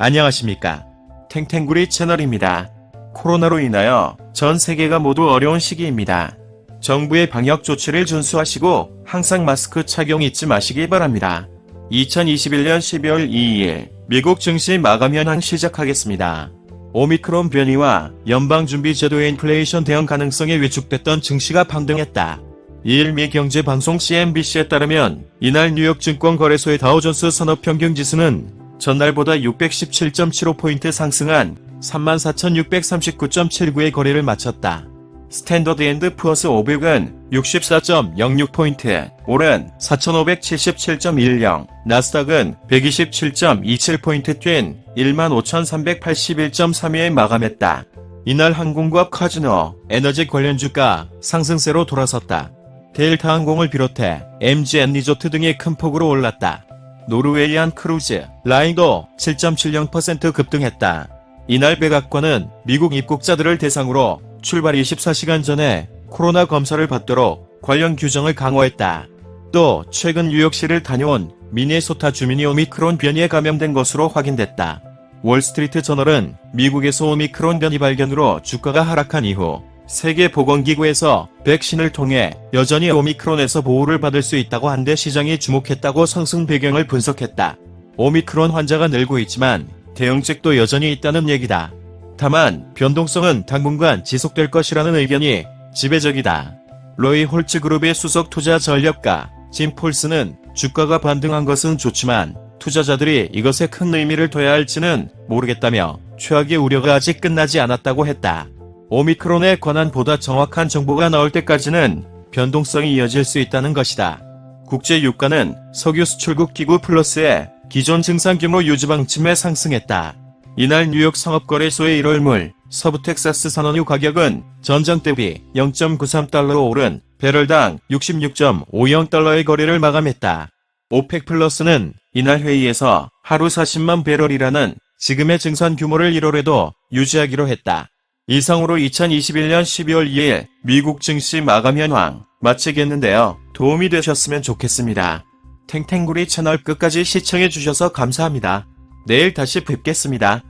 안녕하십니까. 탱탱구리 채널입니다. 코로나로 인하여 전 세계가 모두 어려운 시기입니다. 정부의 방역 조치를 준수하시고 항상 마스크 착용 잊지 마시기 바랍니다. 2021년 12월 2일 미국 증시 마감 현황 시작하겠습니다. 오미크론 변이와 연방준비제도의 인플레이션 대응 가능성에 위축됐던 증시가 반등했다. 2일 미 경제 방송 CNBC에 따르면 이날 뉴욕 증권거래소의 다우존스 산업평균 지수는 전날보다 617.75포인트 상승한 34,639.79의 거래를 마쳤다. 스탠더드 앤드 푸어스 500은 64.06포인트, 오른 4,577.10, 나스닥은 127.27포인트 뛴 15,381.32에 마감했다. 이날 항공과 카지노, 에너지 관련 주가 상승세로 돌아섰다. 델타 항공을 비롯해 MGN 리조트 등이 큰 폭으로 올랐다. 노르웨이안 크루즈, 라인도 7.70% 급등했다. 이날 백악관은 미국 입국자들을 대상으로 출발 24시간 전에 코로나 검사를 받도록 관련 규정을 강화했다. 또 최근 뉴욕시를 다녀온 미네소타 주민이 오미크론 변이에 감염된 것으로 확인됐다. 월스트리트 저널은 미국에서 오미크론 변이 발견으로 주가가 하락한 이후 세계보건기구에서 백신을 통해 여전히 오미크론에서 보호를 받을 수 있다고 한데 시장이 주목했다고 상승 배경을 분석했다. 오미크론 환자가 늘고 있지만 대응책도 여전히 있다는 얘기다. 다만 변동성은 당분간 지속될 것이라는 의견이 지배적이다. 로이 홀츠 그룹의 수석 투자 전략가 짐 폴스는 주가가 반등한 것은 좋지만 투자자들이 이것에 큰 의미를 둬야 할지는 모르겠다며 최악의 우려가 아직 끝나지 않았다고 했다. 오미크론에 관한 보다 정확한 정보가 나올 때까지는 변동성이 이어질 수 있다는 것이다. 국제 유가는 석유 수출국 기구 플러스의 기존 증상 규모 유지 방침에 상승했다. 이날 뉴욕 상업거래소의 1월물 서부 텍사스 산원유 가격은 전장 대비 0.93달러로 오른 배럴당 66.50달러의 거래를 마감했다. 오펙 플러스는 이날 회의에서 하루 40만 배럴이라는 지금의 증산 규모를 1월에도 유지하기로 했다. 이상으로 2021년 12월 2일 미국 증시 마감 현황 마치겠는데요. 도움이 되셨으면 좋겠습니다. 탱탱구리 채널 끝까지 시청해주셔서 감사합니다. 내일 다시 뵙겠습니다.